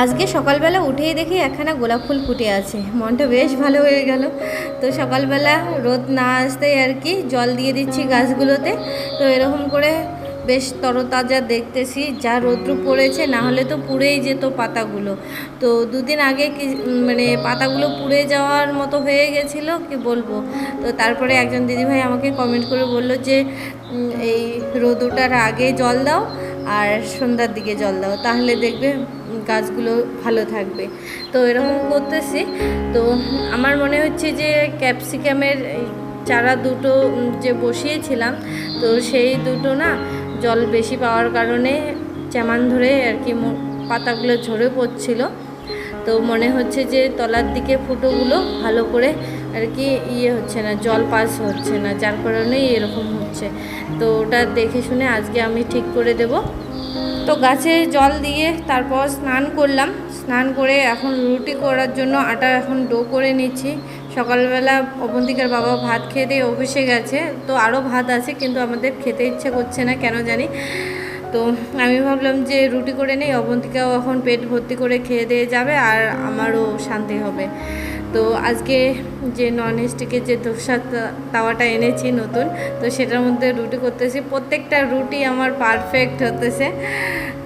আজকে সকালবেলা উঠেই দেখি একখানা গোলাপ ফুল ফুটে আছে। মনটা বেশ ভালো হয়ে গেল। তো সকালবেলা রোদ না আসতেই আর কি জল দিয়ে দিচ্ছি গাছগুলোতে। তো এরকম করে বেশ তরতাজা দেখতেছি, যা রৌদ্র পড়েছে, না হলে তো পুড়েই যেত পাতাগুলো। তো দুদিন আগে কি মানে পাতাগুলো পুড়ে যাওয়ার মতো হয়ে গেছিল, কি বলব? তো তারপরে একজন দিদিভাই আমাকে কমেন্ট করে বলল যে এই রোদ আগে জল দাও, আর সন্ধ্যার দিকে জল দাও। তাহলে দেখবে গাছগুলো ভালো থাকবে। তো এরকম করতেছি। তো আমার মনে হচ্ছে যে ক্যাপসিকামের চারা দুটো যে বসিয়েছিলাম, তো সেই দুটো না জল বেশি পাওয়ার কারণে চেমান ধরে আর কি পাতাগুলো ঝরে পড়ছিল। তো মনে হচ্ছে যে তলার দিকে ফুটোগুলো ভালো করে আর কি ইয়ে হচ্ছে না, জল পাস হচ্ছে না, যার কারণেই এরকম হচ্ছে। তো ওটা দেখে শুনে আজকে আমি ঠিক করে দেব। তো গাছে জল দিয়ে তারপর স্নান করলাম। স্নান করে এখন রুটি করার জন্য আটা এখন ডো করে নিচ্ছি। সকালবেলা অবন্তিকার বাবা ভাত খেয়ে দিয়ে অফিসে গেছে। তো আরও ভাত আছে, কিন্তু আমাদের খেতে ইচ্ছে করছে না, কেন জানি? তো আমি ভাবলাম যে রুটি করে নেই, অবন্তিকাও এখন পেট ভর্তি করে খেয়ে দিয়ে যাবে আর আমারও শান্তি হবে। তো আজকে যে নন স্টিকের যে ধোসা তাওয়াটা এনেছি নতুন, তো সেটার মধ্যে রুটি করতেছি। প্রত্যেকটা রুটি আমার পারফেক্ট হতেছে।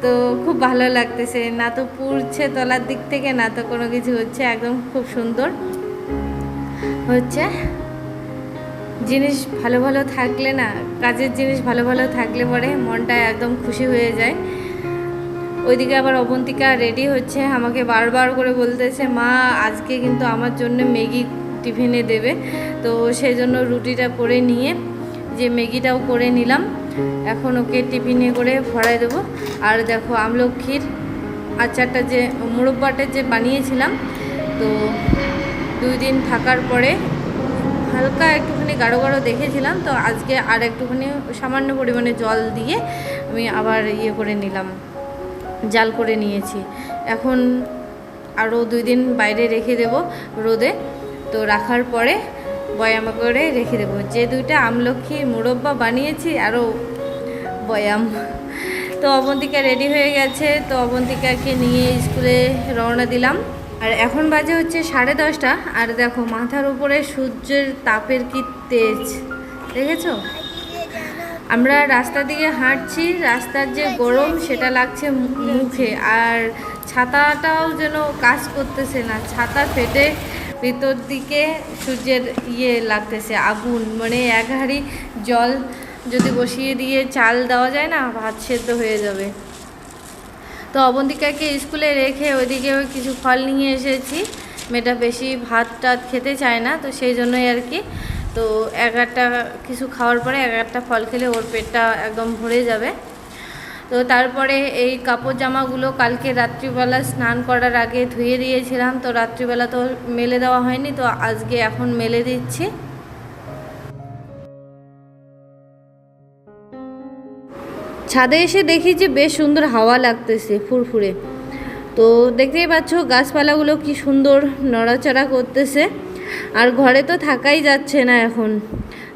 তো খুব ভালো লাগতেছে। না তো পুড়ছে তলার দিক থেকে, না তো কোনো কিছু হচ্ছে। একদম খুব সুন্দর হচ্ছে। জিনিস ভালো ভালো থাকলে না, কাজের জিনিস ভালো ভালো থাকলে পরে মনটা একদম খুশি হয়ে যায়। ওইদিকে আবার অবন্তিকা রেডি হচ্ছে, আমাকে বারবার করে বলতেছে, মা, আজকে কিন্তু আমার জন্য ম্যাগি টিফিনে দেবে। তো সেই জন্য রুটিটা করে নিয়ে, যে ম্যাগিটাও করে নিলাম, এখন ওকে টিফিনে করে ভরাই দেবো। আর দেখো, আমলক্ষীর আচারটা যে মুরব্বাটা যে বানিয়েছিলাম, তো দুই দিন থাকার পরে হালকা একটুখানি গাঢ় গাঢ় দেখেছিলাম, তো আজকে আর একটুখানি সামান্য পরিমাণে জল দিয়ে আমি আবার ইয়ে করে নিলাম। জাল করে নিয়েছি। এখন আরও দুই দিন বাইরে রেখে দেব রোদে। তো রাখার পরে বয়ামা করে রেখে দেবো। যে দুইটা আমলক্ষী মুরব্বা বানিয়েছি আরও বয়াম। তো অবন্তিকা রেডি হয়ে গেছে। তো অবন্তিকাকে নিয়ে স্কুলে রওনা দিলাম। আর এখন বাজে হচ্ছে সাড়ে দশটা। আর দেখো, মাথার উপরে সূর্যের তাপের কি তেজ। দেখেছ? আমরা রাস্তা দিয়ে হাঁটছি, রাস্তার যে গরম সেটা লাগছে মুখে। আর ছাতাটাও যেন কাজ করতেছে না, ছাতা ফেটে ভিতর দিকে সূর্যের ইয়ে লাগতেছে, আগুন। মানে এক হাঁড়ি জল যদি বসিয়ে দিয়ে চাল দেওয়া যায় না, ভাত সেদ্ধ হয়ে যাবে। তো অবন্তিকাকে স্কুলে রেখে ওইদিকে ওই কিছু ফল নিয়ে এসেছি। মেয়েটা বেশি ভাত টাত খেতে চায় না, তো সেই জন্যই আর কি তো এগারটা কিছু খাওয়ার পরে এগারটা ফল খেলে ওর পেটটা একদম ভরে যাবে। তো তারপরে এই কাপড় জামাগুলো কালকে রাত্রিবেলা স্নান করার আগে ধুয়ে দিয়েছিলাম, তো রাত্রিবেলা তো মেলে দেওয়া হয়নি, তো আজকে এখন মেলে দিচ্ছি। ছাদে এসে দেখি যে বেশ সুন্দর হাওয়া লাগতেছে ফুরফুরে। তো দেখতেই পাচ্ছ গাছপালাগুলো কি সুন্দর নড়াচড়া করতেছে। আর ঘরে তো থাকাই যাচ্ছে না এখন।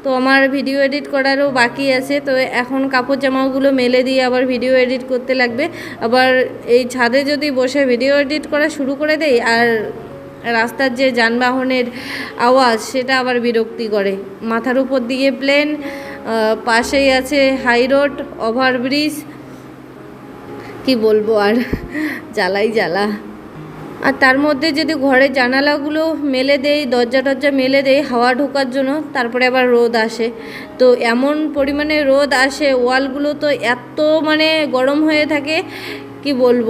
তো আমার ভিডিও এডিট করারও বাকি আছে। তো এখন কাপড় জামাগুলো মেলে দিয়ে আবার ভিডিও এডিট করতে লাগবে। আবার এই ছাদে যদি বসে ভিডিও এডিট করা শুরু করে দেই, আর রাস্তার যে যানবাহনের আওয়াজ, সেটা আবার বিরক্তি করে। মাথার উপর দিয়ে প্লেন পাশেই আছে হাই রোড ওভারব্রিজ কি বলব আর? জ্বালাই জ্বালা। আর তার মধ্যে যদি ঘরের জানালাগুলো মেলে দেয় দরজা টরজা মেলে দেয় হাওয়া ঢোকার জন্য, তারপরে আবার রোদ আসে। তো এমন পরিমাণে রোদ আসে, ওয়ালগুলো তো এত মানে গরম হয়ে থাকে, কি বলব,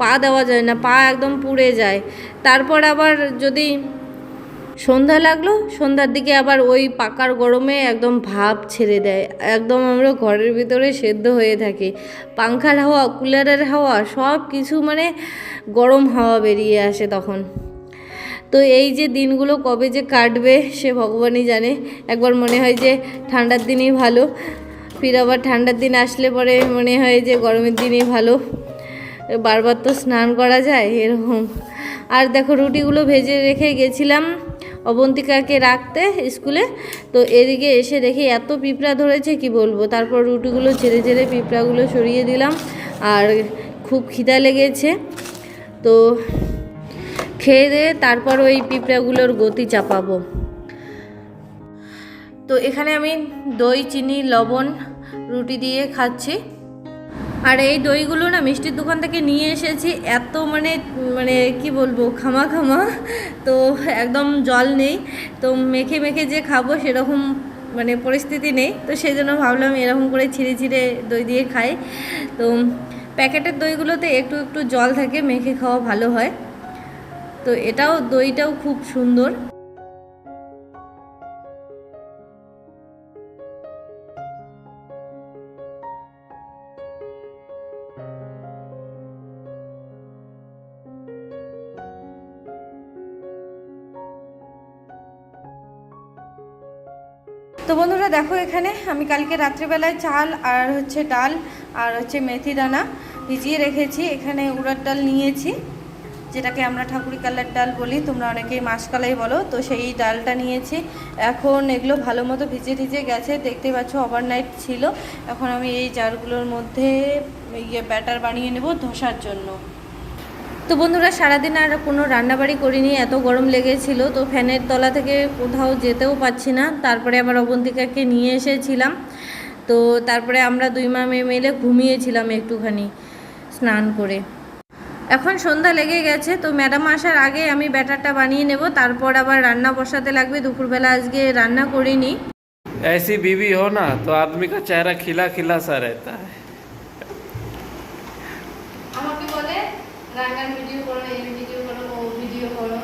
পা দেওয়া যায় না, পা একদম পুড়ে যায়। তারপর আবার যদি সন্ধ্যা লাগল, সন্ধ্যার দিকে আবার ওই পাকার গরমে একদম ভাব ছেড়ে দেয়। একদম আমরা ঘরের ভিতরে সেদ্ধ হয়ে থাকি। পাংখার হাওয়া, কুলারের হাওয়া, সব কিছু মানে গরম হাওয়া বেরিয়ে আসে তখন। তো এই যে দিনগুলো কবে যে কাটবে, সে ভগবানই জানে। একবার মনে হয় যে ঠান্ডার দিনই ভালো, ফির আবার ঠান্ডার দিন আসলে পরে মনে হয় যে গরমের দিনই ভালো। বারবার তো স্নান করা যায়, এরকম। আর দেখো রুটিগুলো ভেজে রেখে গেছিলাম। অবন্তিকাকে রাখতে স্কুলে। তো এদিকে এসে দেখি এত পিঁপড়া ধরেছে, কি বলব? তারপর রুটিগুলো ছেড়ে ছেড়ে পিঁপড়াগুলো সরিয়ে দিলাম আর খুব খিদা লেগেছে। তো খেয়ে দিয়ে তারপর ওই পিঁপড়াগুলোর গতি চাপাবো। তো এখানে আমি দই, চিনি, লবণ, রুটি দিয়ে খাচ্ছি। আর এই দইগুলো না মিষ্টির দোকান থেকে নিয়ে এসেছি, এত মানে মানে কি বলব খামা খামা তো একদম জল নেই, তো মেখে মেখে যে খাব সেরকম মানে পরিস্থিতি নেই, তো সেই জন্য ভাবলাম এরকম করে ছিঁড়ে ছিঁড়ে দই দিয়ে খাই। তো প্যাকেটের দইগুলোতে একটু একটু জল থাকে, মেখে খাওয়া ভালো হয়। তো এটাও, দইটাও খুব সুন্দর। আমি কালকে রাত্রিবেলায় চাল আর হচ্ছে ডাল আর হচ্ছে মেথি দানা ভিজিয়ে রেখেছি। এখানে উড়ার ডাল নিয়েছি, যেটাকে আমরা ঠাকুরি কালার ডাল বলি। তোমরা অনেকেই মাসকালাই বলো, তো সেই ডালটা নিয়েছি। এখন এগুলো ভালো মতো ভিজে ভিজে গেছে, দেখতে পাচ্ছ ওভারনাইট ছিল। এখন আমি এই জারগুলোর মধ্যে ইয়ে ব্যাটার বানিয়ে নেব ধসার জন্য। তো বন্ধুরা সারাদিন আর কোনো রান্নাবাড়ি করিনি এত গরম লেগেছিল তো ফ্যানের তলা থেকে কোথাও যেতেও পাচ্ছি না তারপরে আবার অবন্তিকাকে নিয়ে এসেছিলাম তো তারপরে আমরা দুই মা মেয়ে মিলে ঘুমিয়েছিলাম একটুখানি স্নান করে এখন সন্ধ্যা লেগে গেছে তো ম্যাডাম আসার আগে আমি ব্যাটারটা বানিয়ে নেব তারপর আবার রান্না বসাতে লাগবে দুপুরবেলা আজকে রান্না করিনি ऐसी बीवी हो ना तो आदमी का चेहरा खिला खिला सा रहता है রান্নার ভিডিও করো এই ভিডিও করো ও ভিডিও করো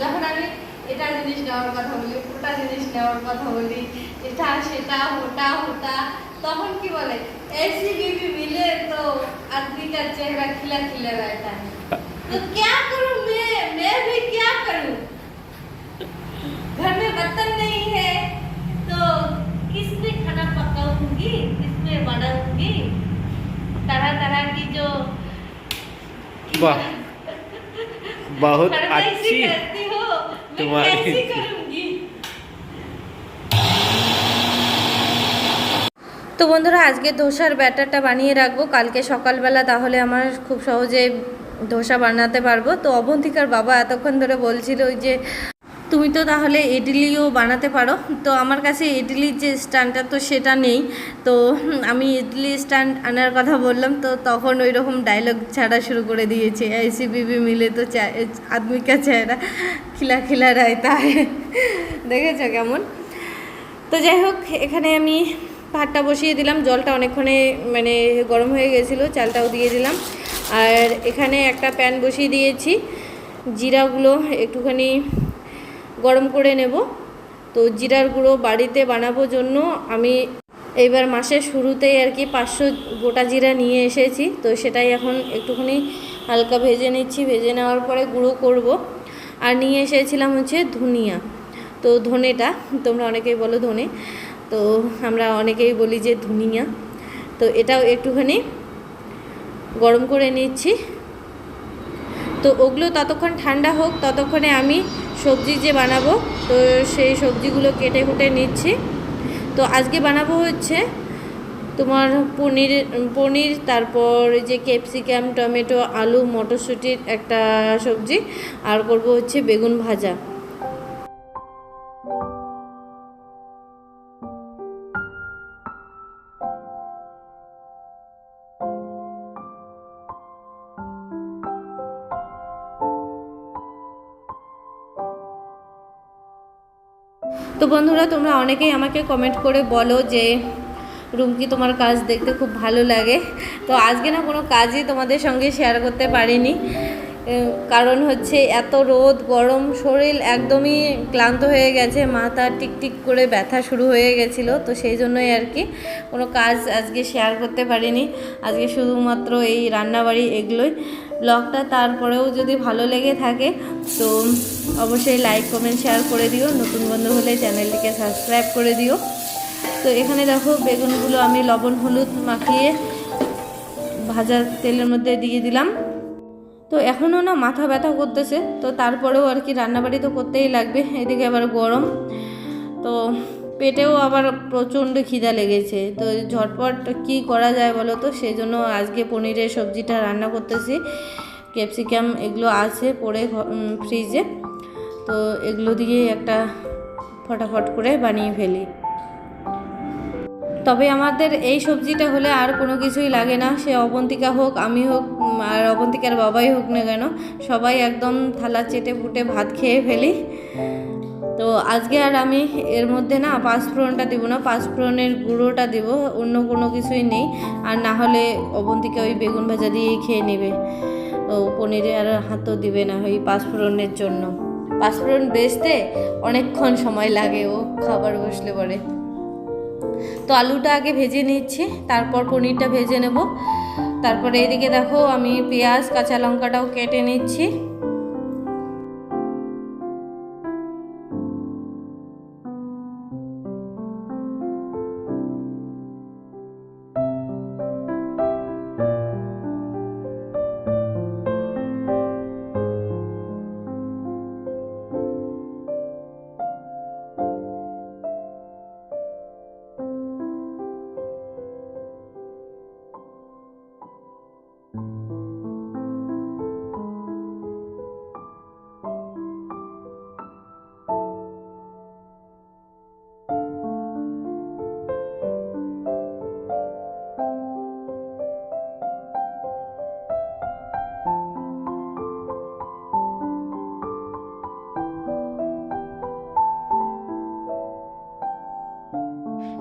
যখন আমি এটা জিনিস নেওয়ার কথা বলি ওটা জিনিস নেওয়ার কথা বলি এটা সেটা ওটা ওটা তখন কি বলে ऐसी बीवी मिले तो आदमी का चेहरा खिला खिला रहता है तो क्या करूं मैं मैं भी क्या करूं घर में बर्तन नहीं है तो किसमें खाना पकाऊंगी किसमें बनाऊंगी तरह तरह की जो वाह बहुत फरमाइशी अच्छी करती हो मैं तुम्हारी- कैसी करूंगी তো বন্ধুরা আজকে ধোসার ব্যাটারটা বানিয়ে রাখবো কালকে সকালবেলা তাহলে আমার খুব সহজে ধোসা বানাতে পারবো তো অবন্তিকার বাবা এতক্ষণ ধরে বলছিল ওই যে তুমি তো তাহলে ইডলিও বানাতে পারো তো আমার কাছে ইডলির যে স্ট্যান্ডটা তো সেটা নেই তো হুম, আমি ইডলি স্ট্যান্ড আনার কথা বললাম তো তখন ওই রকম ডায়লগ ছাড়া শুরু করে দিয়েছে ऐसी बीबी मिले तो चा- आदमी का चेहरा খিলা খিলা রায়তা দেখেছো কেমন তো যাই হোক এখানে আমি ভাতটা বসিয়ে দিলাম জলটা অনেকক্ষণে মানে গরম হয়ে গেছিলো চালটাও দিয়ে দিলাম আর এখানে একটা প্যান বসিয়ে দিয়েছি জিরাগুলো একটুখানি গরম করে নেব। তো জিরার গুঁড়ো বাড়িতে বানাবো জন্য আমি এইবার মাসের শুরুতেই আর কি পাঁচশো গোটা জিরা নিয়ে এসেছি। তো সেটাই এখন একটুখানি হালকা ভেজে নিচ্ছি। ভেজে নেওয়ার পরে গুঁড়ো করব। আর নিয়ে এসেছিলাম হচ্ছে ধনিয়া। তো ধনেটা, তোমরা অনেকেই বলো ধনে। তো আমরা অনেকেই বলি যে ধনিয়া। তো এটাও একটুখানি গরম করে নিচ্ছি। তো ওগুলো ততক্ষণ ঠান্ডা হোক, ততক্ষণে আমি সবজি যে বানাবো, তো সেই সবজিগুলো কেটে কুটে নিচ্ছি। তো আজকে বানাবো হচ্ছে তোমার পনির পনির, তারপর যে ক্যাপসিকাম, টমেটো, আলু, মটরশুঁটির একটা সবজি, আর করব হচ্ছে বেগুন ভাজা। তো বন্ধুরা, তোমরা অনেকেই আমাকে কমেন্ট করে বলো যে, রুমকি তোমার কাজ দেখতে খুব ভালো লাগে। তো আজকে না কোনো কাজই তোমাদের সঙ্গে শেয়ার করতে পারিনি। কারণ হচ্ছে এত রোদ, গরম, শরীর একদমই ক্লান্ত হয়ে গেছে। মাথা টিকটিক করে ব্যথা শুরু হয়ে গেছিল, তো সেই জন্যই আর কি কোনো কাজ আজকে শেয়ার করতে পারিনি। আজকে শুধুমাত্র এই রান্নাবাড়ি এগুলোই। ব্লগটা তারপরেও যদি ভালো লেগে থাকে, তো অবশ্যই লাইক কমেন্ট শেয়ার করে দিও। নতুন বন্ধু হলে চ্যানেলটিকে সাবস্ক্রাইব করে দিও। তো এখানে দেখো বেগুনগুলো আমি লবণ, হলুদ মাখিয়ে ভাজা তেলের মধ্যে দিয়ে দিলাম। তো এখনও না মাথা ব্যথা করতেছে, তো তারপরেও আর কি রান্নাবাড়ি তো করতেই লাগবে, এদিকে আবার গরম। তো পেটেও আবার প্রচণ্ড খিদা লেগেছে। তো ঝটপট কি করা যায় বলো তো? সেই জন্য আজকে পনিরের সবজিটা রান্না করতেছি। ক্যাপসিকাম এগুলো আছে ঘ- ফ্রিজে। তো এগুলো দিয়ে একটা ফটাফট করে বানিয়ে ফেলি। তবে আমাদের এই সবজিটা হলে আর কোনো কিছুই লাগে না। সে অবন্তিকা হোক, আমি হোক আর অবন্তিকার বাবাই হোক না কেন, সবাই একদম থালা চেটে ফুটে ভাত খেয়ে ফেলি। তো আজকে আর আমি এর মধ্যে না পাঁচফোড়নটা দিব না পাঁচফোড়নের গুঁড়োটা দিব, অন্য কোনো কিছুই নেই। আর না হলে অবন্তিকা ওই বেগুন ভাজা দিয়েই খেয়ে নেবে। ও পনিরে আর হাতও দিবে না ওই পাঁচফোড়নের জন্য। পাঁচফোড়ন বেচতে অনেকক্ষণ সময় লাগে ও খাবার বসলে পরে। তো আলুটা আগে ভেজে নিচ্ছি, তারপর পনিরটা ভেজে নেব। তারপরে এদিকে দেখো আমি পেঁয়াজ, কাঁচা লঙ্কাটাও কেটে নিচ্ছি।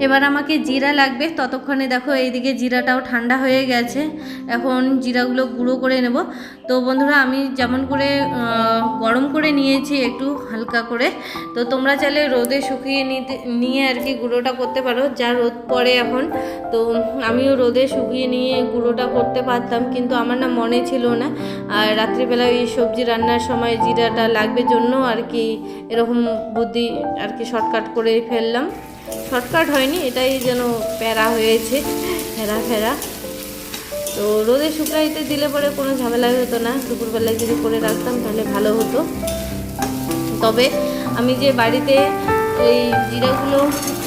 এবার আমাকে জিরা লাগবে, ততক্ষণে দেখো এইদিকে জিরাটাও ঠান্ডা হয়ে গেছে। এখন জিরাগুলো গুঁড়ো করে নেব। তো বন্ধুরা, আমি যেমন করে গরম করে নিয়েছি একটু হালকা করে, তো তোমরা চাইলে রোদে শুকিয়ে নিতে, নিয়ে আর কি গুঁড়োটা করতে পারো। যা রোদ পড়ে এখন, তো আমিও রোদে শুকিয়ে নিয়ে গুঁড়োটা করতে পারতাম, কিন্তু আমার না মনে ছিল না। আর রাত্রিবেলা ওই সবজি রান্নার সময় জিরাটা লাগবে জন্য আর কি এরকম বুদ্ধি আর কি শর্টকাট করে ফেললাম। শর্টকাট হয়নি, এটাই যেন প্যারা হয়েছে, ফেরা ফেরা। তো রোদে শুকাইতে দিলে পরে কোনো ঝামেলাই হতো না, দুপুরবেলায় যদি করে রাখতাম তাহলে ভালো হতো। তবে আমি যে বাড়িতে ওই জিরাগুলো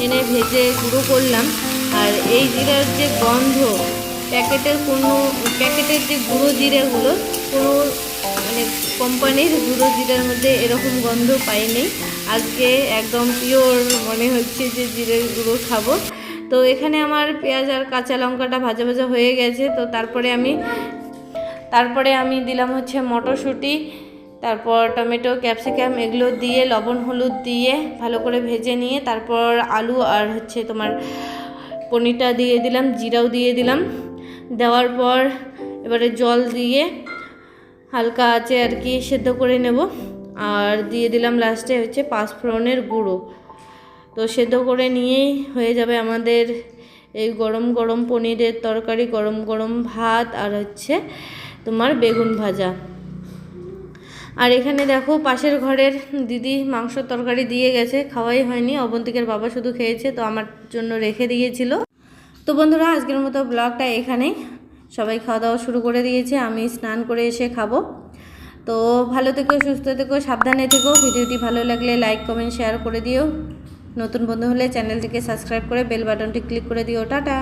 এনে ভেজে গুঁড়ো করলাম, আর এই জিরার যে গন্ধ, প্যাকেটের কোনো, প্যাকেটের যে গুঁড়ো জিরাগুলো, কোনো মানে কোম্পানির গুঁড়ো জিরার মধ্যে এরকম গন্ধ পাইনি আজকে একদম পিওর মনে হচ্ছে যে জিরের গুঁড়ো খাব। তো এখানে আমার পেঁয়াজ আর কাঁচা লঙ্কাটা ভাজা ভাজা হয়ে গেছে। তো তারপরে আমি তারপরে আমি দিলাম হচ্ছে মটরশুঁটি, তারপর টমেটো, ক্যাপসিকাম এগুলো দিয়ে, লবণ, হলুদ দিয়ে ভালো করে ভেজে নিয়ে তারপর আলু আর হচ্ছে তোমার পনিরটা দিয়ে দিলাম, জিরাও দিয়ে দিলাম। দেওয়ার পর এবারে জল দিয়ে হালকা আছে আর কি সেদ্ধ করে নেব। আর দিয়ে দিলাম লাস্টে হচ্ছে পাঁচফোড়নের গুঁড়ো। তো সেদ্ধ করে নিয়েই হয়ে যাবে আমাদের এই গরম গরম পনিরের তরকারি, গরম গরম ভাত আর হচ্ছে তোমার বেগুন ভাজা। আর এখানে দেখো পাশের ঘরের দিদি মাংস তরকারি দিয়ে গেছে, খাওয়াই হয়নি। অবন্তিকের বাবা শুধু খেয়েছে, তো আমার জন্য রেখে দিয়েছিল। তো বন্ধুরা, আজকের মতো ব্লগটা এখানেই। সবাই খাওয়া দাওয়া শুরু করে দিয়েছে, আমি স্নান করে এসে খাব। তো ভালো থেকো, সুস্থ থেকো, সাবধানে থেকো। ভিডিওটি ভালো লাগলে লাইক কমেন্ট শেয়ার করে দিও। নতুন বন্ধু হলে চ্যানেলটিকে সাবস্ক্রাইব করে বেল বাটনটি ক্লিক করে দিও। টাটা!